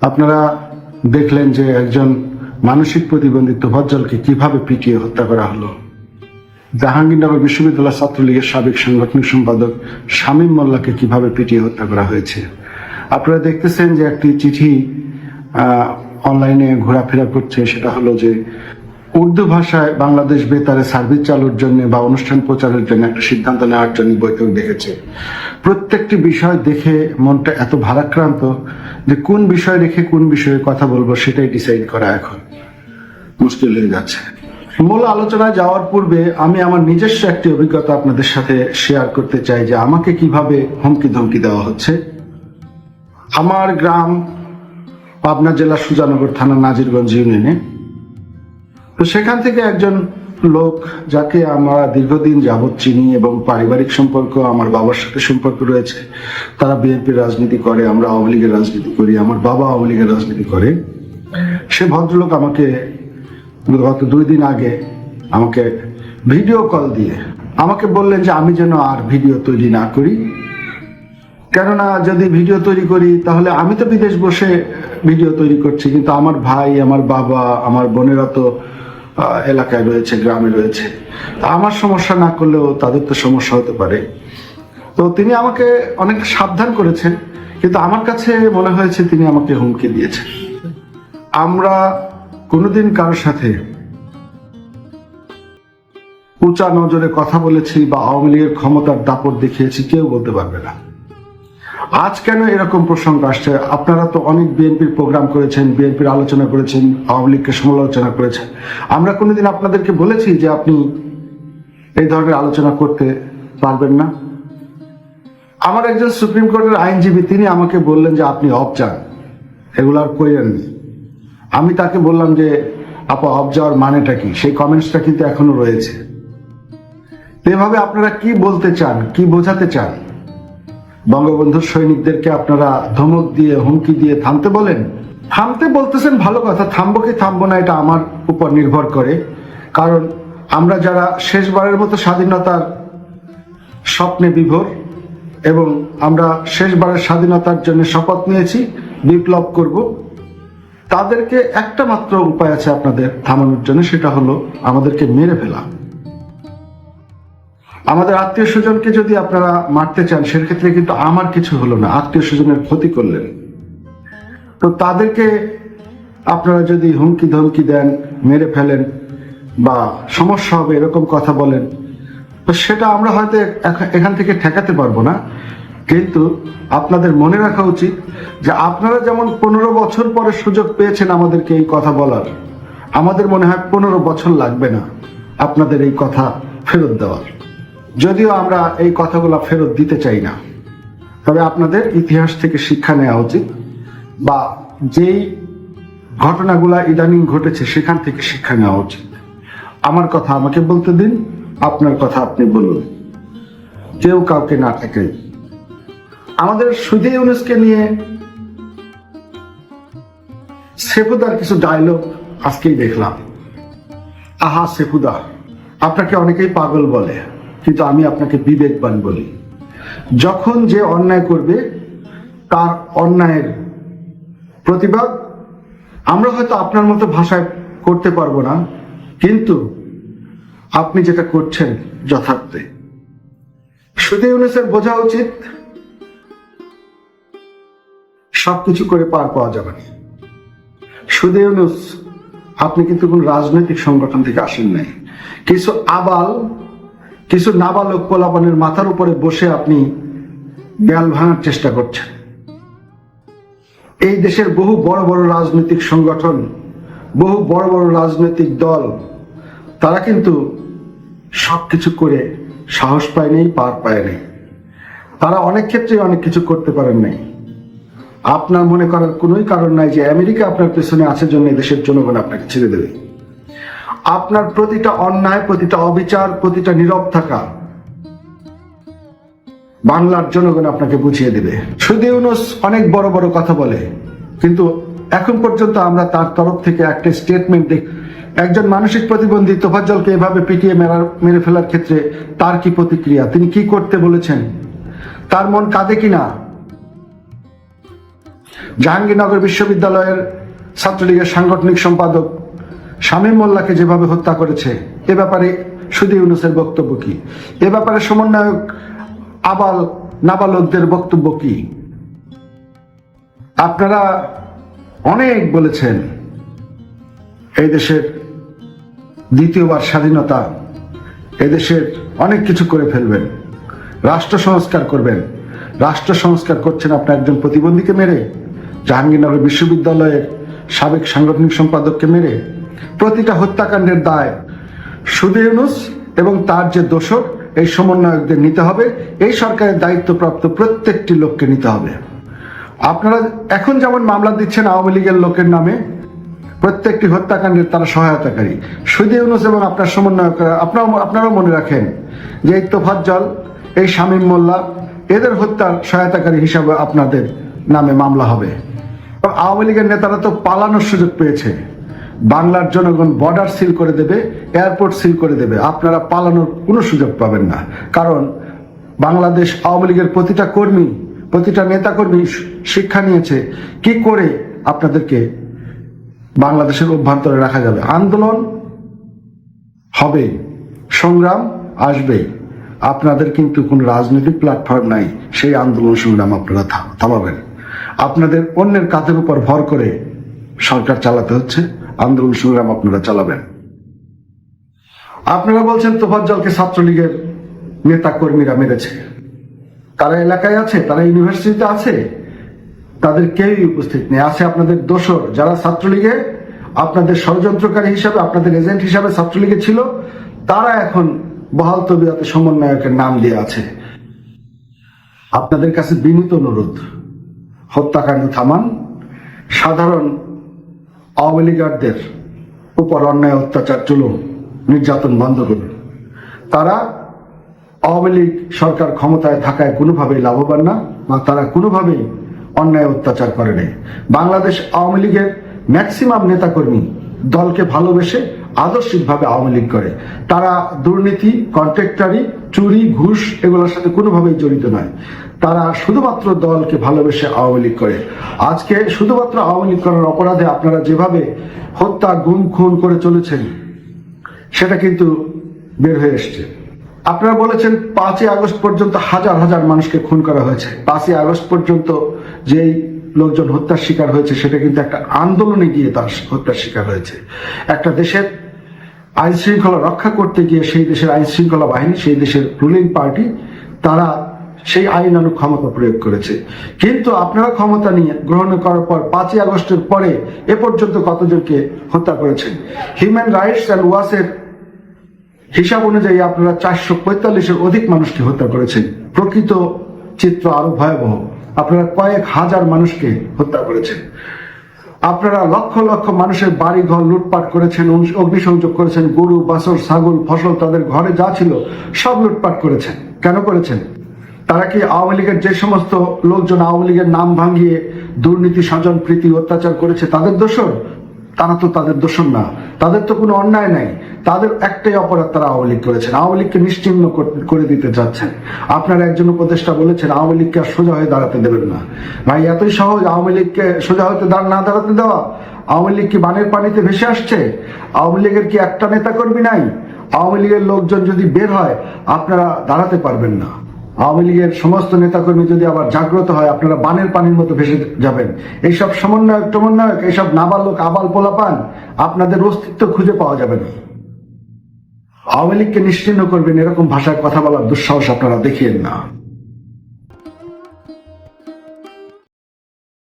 আপনারা দেখলেন যে একজন মানসিক প্রতিবন্ধী তোফাজ্জলকে কীভাবে পিটিয়ে হত্যা করা হলো। জাহাঙ্গীরনগর বিশ্ববিদ্যালয় ছাত্রলীগের সাবেক সাংগঠনিক সম্পাদক শামীম মোল্লাকে কীভাবে পিটিয়ে হত্যা করা হয়েছে। আপনারা দেখতেছেন যে একটি চিঠি অনলাইনে ঘোরাফেরা করছে, সেটা হলো যে উর্দু ভাষায় বাংলাদেশ বেতারে সার্ভিস চালুর জন্য বা অনুষ্ঠান প্রচারের জন্য একটা সিদ্ধান্ত নেওয়ার জন্য বৈঠক দেখেছে। প্রত্যেকটি বিষয় দেখে মনটা এত ভারাক্রান্ত যে কোন বিষয় রেখে কোন বিষয়ে কথা বলব সেটাই ডিসাইড করা এখন। মুশকিল হয়ে যাচ্ছে। মূল আলোচনায় যাওয়ার পূর্বে আমি আমার নিজস্ব একটি অভিজ্ঞতা আপনাদের সাথে শেয়ার করতে চাই যে আমাকে কীভাবে হুমকি ধমকি দেওয়া হচ্ছে। আমার গ্রাম পাবনা জেলা সুজানগর থানা নাজিরগঞ্জ ইউনিয়নে তো সেখান থেকে একজন লোক যাকে আমরা দীর্ঘদিন যাবৎ চিনি এবং পারিবারিক সম্পর্ক, আমার বাবার সাথে সম্পর্ক রয়েছে, তারা বিএনপির রাজনীতি করে, আমরা আওয়ামী লীগের রাজনীতি করি, আমার বাবা আওয়ামী লীগের রাজনীতি করে। সে ভদ্রলোক আমাকে গত দুই দিন আগে আমাকে ভিডিও কল দিয়ে, আমাকে বললেন যে আমি যেন আর ভিডিও তৈরি না করি। কেননা যদি ভিডিও তৈরি করি, তাহলে আমি তো বিদেশ বসে ভিডিও তৈরি করছি, কিন্তু আমার ভাই, আমার বাবা, আমার বোনেরা তো এলাকায় রয়েছে, গ্রামে রয়েছে। আমার সমস্যা না করলেও তাদের তো সমস্যা হতে পারে। তো তিনি আমাকে অনেক সাবধান করেছেন, কিন্তু আমার কাছে মনে হয়েছে তিনি আমাকে হুমকি দিয়েছেন। আমরা কোনোদিন কারোর সাথে উঁচা নজরে কথা বলেছি বা আওয়ামী লীগের ক্ষমতার দাপট দেখিয়েছি, কেউ বলতে পারবে না। আজ কেন এরকম প্রসঙ্গ আসছে? আপনারা তো অনেক বিএনপির প্রোগ্রাম করেছেন, বিএনপির আলোচনা করেছেন, আওয়ামী লীগকে সমালোচনা করেছেন। আমরা কোনোদিন আপনাদেরকে বলেছি যে আপনি এই ধরনের আলোচনা করতে পারবেন না? আমার একজন সুপ্রিম কোর্টের আইনজীবী, তিনি আমাকে বললেন যে আপনি অফ যান এগুলো আর কইরেননি আমি তাকে বললাম যে, আপা অফ যাওয়ার মানেটা কি? সেই কমেন্টসটা কিন্তু এখনও রয়েছে। এভাবে আপনারা কি বলতে চান, কি বোঝাতে চান? বঙ্গবন্ধুর সৈনিকদেরকে আপনারা ধমক দিয়ে, হুমকি দিয়ে থামতে বলেন? থামতে বলতেছেন ভালো কথা, থামবো কি থামবো না এটা আমার উপর নির্ভর করে। কারণ আমরা যারা শেষবারের মতো স্বাধীনতার স্বপ্নে বিভোর এবং আমরা শেষবারের স্বাধীনতার জন্য শপথ নিয়েছি, বিপ্লব করব, তাদেরকে একটা মাত্র উপায় আছে আপনাদের থামানোর জন্য, সেটা হলো আমাদেরকে মেরে ফেলা। আমাদের আত্মীয় স্বজনকে যদি আপনারা মারতে চান, সেক্ষেত্রে কিন্তু আমার কিছু হলো না। আত্মীয় স্বজনের ক্ষতি করলেন। তো তাদেরকে আপনারা যদি হুমকি ধমকি দেন, মেরে ফেলেন বা সমস্যা হবে এরকম কথা বলেন, তো সেটা আমরা হয়তো এখান থেকে ঠেকাতে পারব না। কিন্তু আপনাদের মনে রাখা উচিত যে আপনারা যেমন পনেরো বছর পরে সুযোগ পেয়েছেন আমাদেরকে এই কথা বলার, আমাদের মনে হয় পনেরো বছর লাগবে না আপনাদের এই কথা ফেরত দেওয়ার। যদিও আমরা এই কথাগুলো ফেরত দিতে চাই না, তবে আপনাদের ইতিহাস থেকে শিক্ষা নেওয়া উচিত বা যেই ঘটনাগুলা ইদানিং ঘটেছে সেখান থেকে শিক্ষা নেওয়া উচিত। আমার কথা আমাকে বলতে দিন, আপনার কথা আপনি বলুন। কেউ কাউকে না থাকে আমাদের সুদী ইউনুসকে নিয়ে সেফুদার কিছু ডায়লগ আজকেই দেখলাম। আহা, সেফুদা, আপনাকে অনেকেই পাগল বলে। কিন্তু আমি আপনাকে বিবেকবান বলি, যখন যে অন্যায় করবে, তার অন্যায়ের প্রতিবাদ আমরা হয়তো আপনার মতো ভাষায় করতে পারব না, কিন্তু আপনি যেটা করছেন যথার্থে। শুধু ইউনুসের বোঝা উচিত, সবকিছু করে পার পাওয়া যাবে না। শুধু ইউনুস, আপনি কিন্তু কোন রাজনৈতিক সংগঠন থেকে আসেন নাই। কিছু আবাল কিছু নাবালক পোলাপানের মাথার উপরে বসে আপনি দেয়াল ভাঙার চেষ্টা করছেন। এই দেশের বহু বড় বড় রাজনৈতিক সংগঠন, বহু বড় বড় রাজনৈতিক দল, তারা কিন্তু সব কিছু করে সাহস পায় নেই, পার পায় নেই। তারা অনেক ক্ষেত্রে অনেক কিছু করতে পারেন নাই। আপনার মনে করার কোনোই কারণ নাই যে আমেরিকা আপনার পেছনে আছে জন্য দেশের জনগণ আপনাকে ছেড়ে দেবে। আপনার প্রতিটা অন্যায়, প্রতিটা অবিচার, প্রতিটা নীরব থাকা বাংলার জনগণ আপনাকে বুঝিয়ে দিবে। শুধু ইউনুস অনেক বড় বড় কথা বলে, কিন্তু এখন পর্যন্ত আমরা তার তরফ থেকে একটা স্টেটমেন্ট দেখ একজন মানসিক প্রতিবন্ধী তোফাজ্জলকে এভাবে পিটিয়ে মেরার মেরে ফেলার ক্ষেত্রে তার কি প্রতিক্রিয়া? তিনি কি করতে বলেছেন? তার মন কাঁদে কিনা? জাহাঙ্গীরনগর বিশ্ববিদ্যালয়ের ছাত্রলীগের সাংগঠনিক সম্পাদক শামীম মোল্লাকে যেভাবে হত্যা করেছে, এ ব্যাপারে সুদী ইউনুসের বক্তব্য কি? এ ব্যাপারে সমন্বয়ক আবাল নাবালকদের বক্তব্য কি? আপনারা অনেক বলেছেন এই দেশের দ্বিতীয়বার স্বাধীনতা এদেশের অনেক কিছু করে ফেলবেন, রাষ্ট্র সংস্কার করবেন। রাষ্ট্র সংস্কার করছেন আপনার একজন প্রতিবন্ধীকে মেরে, জাহাঙ্গীরনগর বিশ্ববিদ্যালয়ের সাবেক সাংগঠনিক সম্পাদককে মেরে প্রতিটা হত্যাকাণ্ডের দায়। সুদী ইউনুস এবং তার যে দোষর এই সমন্বয়কদের নিতে হবে। এই সরকারের দায়িত্বপ্রাপ্ত প্রত্যেকটি লোককে নিতে হবে। আপনারা এখন যেমন মামলা দিচ্ছেন আওয়ামী লীগের লোকের নামে, প্রত্যেকটি হত্যাকাণ্ডের তারা সহায়তাকারী। সুদী ইউনুস এবং আপনার সমন্বয়করা আপনারাও আপনারাও মনে রাখেন যে এই তোফাজ্জল, এই শামীম মোল্লা, এদের হত্যার সহায়তাকারী হিসাবে আপনাদের নামে মামলা হবে। আওয়ামী লীগের নেতারা তো পালানোর সুযোগ পেয়েছে। বাংলার জনগণ বর্ডার সিল করে দেবে এয়ারপোর্ট সিল করে দেবে। আপনারা পালানোর কোনো সুযোগ পাবেন না। কারণ বাংলাদেশ আওয়ামী লীগের প্রতিটা কর্মী, প্রতিটা নেতাকর্মী শিক্ষা নিয়েছে। কি করে আপনাদেরকে বাংলাদেশের অভ্যন্তরে রাখা যাবে? আন্দোলন হবে, সংগ্রাম আসবে। আপনাদের কিন্তু কোনো রাজনৈতিক প্ল্যাটফর্ম নাই। সেই আন্দোলন সংগ্রাম আপনারা থামাবেন। আপনাদের অন্যের কাঁধের উপর ভর করে সরকার চালাতে হচ্ছে। আন্দোলন সংগ্রাম আপনারা চালাবেন। আপনারা বলছেন তোফাজ্জলকে ছাত্রলীগের নেতা কর্মীরা মেরেছে। তারা এলাকায় আছে, তারা ইউনিভার্সিটিতে আছে, তাদের কেউই উপস্থিত নেই। আছে আপনাদের দোসর যারা ছাত্রলীগে, আপনাদের ষড়যন্ত্রকারী হিসাবে, আপনাদের এজেন্ট হিসাবে ছাত্রলীগে ছিল, তারা এখন বহাল তবিয়াতে সমন্বয়কের নাম দিয়ে আছে। আপনাদের কাছে বিনীত অনুরোধ, হত্যাকাণ্ড থামান, সাধারণ আওয়ামী লীগারদের উপর অন্যায় অত্যাচার চলুন, নির্যাতন বন্ধ করুন। তারা আওয়ামী লীগ সরকার ক্ষমতায় থাকায় কোনোভাবেই লাভবান না, বা তারা কোনোভাবেই অন্যায় অত্যাচার করে নেই। বাংলাদেশ আওয়ামী লীগের ম্যাক্সিমাম নেতাকর্মী দলকে ভালোবেসে আদর্শিকভাবে আওয়ামী লীগ করে। তারা দুর্নীতি, কন্ট্রাক্টারি, চুরি, ঘুষ এগুলোর সাথে কোনোভাবেই জড়িত নয়। তারা শুধুমাত্র দলকে ভালোবেসে আওয়ামী লীগ করে। আজকে শুধুমাত্র আওয়ামী লীগ করার অপরাধে আপনারা যেভাবে হত্যা, গুম, খুন করে চলেছেন, সেটা কিন্তু বের হয়ে এসছে। আপনারা বলেছেন পাঁচই আগস্ট পর্যন্ত হাজার হাজার মানুষকে খুন করা হয়েছে। পাঁচই আগস্ট পর্যন্ত যেই লোকজন হত্যার শিকার হয়েছে, সেটা কিন্তু একটা আন্দোলনে গিয়ে তার হত্যার শিকার হয়েছে। একটা দেশের আইন শৃঙ্খলা রক্ষা করতে গিয়ে সেই দেশের আইন শৃঙ্খলা বাহিনী, সেই দেশের রুলিং পার্টি তারা সেই আইনানুগ ক্ষমতা প্রয়োগ করেছে। কিন্তু আপনারা ক্ষমতা নিয়ে গ্রহণ করার পর পাঁচই আগস্টের পরে এ পর্যন্ত কতজনকে হত্যা করেছেন? হিউম্যান রাইটস অ্যান্ড ওয়াসের হিসাব অনুযায়ী আপনারা চারশো পঁয়তাল্লিশের অধিক মানুষকে হত্যা করেছেন। প্রকৃত চিত্র আরও ভয়াবহ। আপনারা কয়েক হাজার মানুষকে হত্যা করেছেন। আপনারা লক্ষ লক্ষ মানুষের বাড়ি ঘর লুটপাট করেছেন অগ্নি- অগ্নিসংযোগ করেছেন, গরু বাসর ছাগল, ফসল তাদের ঘরে যা ছিল সব লুটপাট করেছেন। কেন করেছেন? তারা কি আওয়ামী লীগের যে সমস্ত লোকজন আওয়ামী লীগের নাম ভাঙিয়ে দুর্নীতি, স্বজন, প্রীতি, অত্যাচার করেছে তাদের দোষর? তারা তো তাদের দোষণ না। তাদের তো কোনো অন্যায় নাই। তাদের একটাই অপরাধ তারা আওয়ামী লীগ করেছেন। আওয়ামী লীগকে নিশ্চিহ্ন কর- দিতে চাচ্ছেন আপনার একজন উপদেষ্টা বলেছেন, আওয়ামী লীগকে আর সোজা হয়ে দাঁড়াতে দেবেন না। ভাই, এতই সহজ আওয়ামী লীগকে সোজা হতে না দাঁড়াতে দেওয়া। আওয়ামী লীগ কি বানের পানিতে ভেসে আসছে? আওয়ামী লীগের কি একটা নেতা কর্মী নাই? আওয়ামী লীগের লোকজন যদি বের হয়, আপনারা দাঁড়াতে পারবেন না। আওয়ামী লীগের সমস্ত নেতাকর্মী যদি আবার জাগ্রত হয়, আপনারা বানের পানির মতো ভেসে যাবেন। এইসব সমন্বয়ক টমন্বয়ক এইসব নাবালক, আবাল পোলাপান, আপনাদের অস্তিত্ব খুঁজে পাওয়া যাবে না। আওয়ামী লীগকে নিশ্চিন্ন করবেন এরকম ভাষায় কথা বলার দুঃসাহস আপনারা দেখিয়েন না।